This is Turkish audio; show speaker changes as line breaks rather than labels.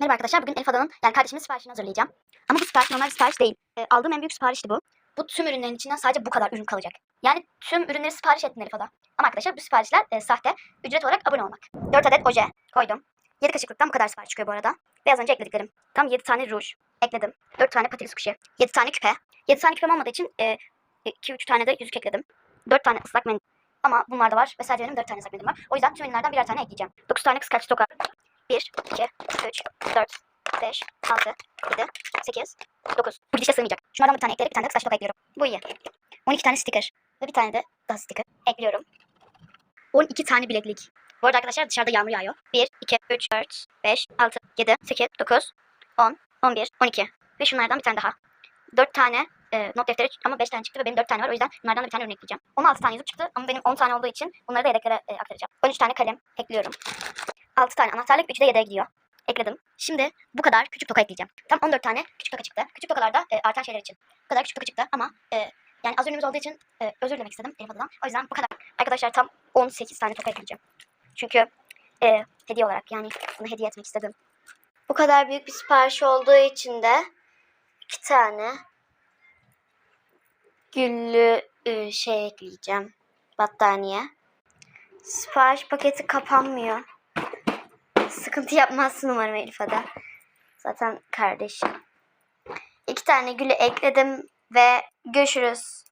Merhaba arkadaşlar. Bugün Elif Ada'nın yani kardeşimin siparişini hazırlayacağım. Ama bu sipariş normal bir sipariş değil. E, aldığım en büyük siparişti bu. Bu tüm ürünlerin içinden sadece bu kadar ürün kalacak. Yani tüm ürünleri sipariş ettin Elif Ada. Ama arkadaşlar bu siparişler e, sahte. Ücret olarak abone olmak. 4 adet oje koydum. 7 kaşıklıktan bu kadar sipariş çıkıyor bu arada. Ve az önce eklediklerim. Tam 7 tane ruj ekledim. 4 tane patates kuşu. 7 tane küpe. 7 tane küpem olmadığı için 2-3 tane de yüzük ekledim. 4 tane ıslak mendil. Ama bunlar da var ve sadece benim 4 tane ıslak mendilim var. O yüzden tüm ürünlerden birer tane ekleyeceğim. 9 tane kıskaç toka. 1, 2, 3, 4, 5, 6, 7, 8, 9. Bu gidişe sığmayacak. Şunlardan bir tane ekleyerek bir tane de toka ekliyorum. Bu iyi. 12 tane sticker ve bir tane de daha sticker ekliyorum. 12 tane bileklik. Bu arada arkadaşlar dışarıda yağmur yağıyor. 1, 2, 3, 4, 5, 6, 7, 8, 9, 10, 11, 12. Ve şunlardan bir tane daha. 4 tane e, not defteri ama 5 tane çıktı ve benim 4 tane var. O yüzden bunlardan da bir tane örnek ekleyeceğim. 16 tane yüzük çıktı ama benim 10 tane olduğu için bunları da yedeklere e, aktaracağım. 13 tane kalem ekliyorum. 6 tane anahtarlık, 3 de gidiyor. Ekledim. Şimdi bu kadar küçük toka ekleyeceğim. Tam 14 tane küçük toka çıktı. Küçük tokalarda e, artan şeyler için. Bu kadar küçük toka çıktı ama e, yani az ürünümüz olduğu için e, özür dilemek istedim Elif. O yüzden bu kadar. Arkadaşlar tam 18 tane toka ekleyeceğim. Çünkü e, hediye olarak yani bunu hediye etmek istedim.
Bu kadar büyük bir sipariş olduğu için de iki tane güllü e, şey ekleyeceğim. Battaniye. Sipariş paketi kapanmıyor. Sıkıntı yapmazsın umarım Elif Ada. Zaten kardeşim. İki tane gülü ekledim ve görüşürüz.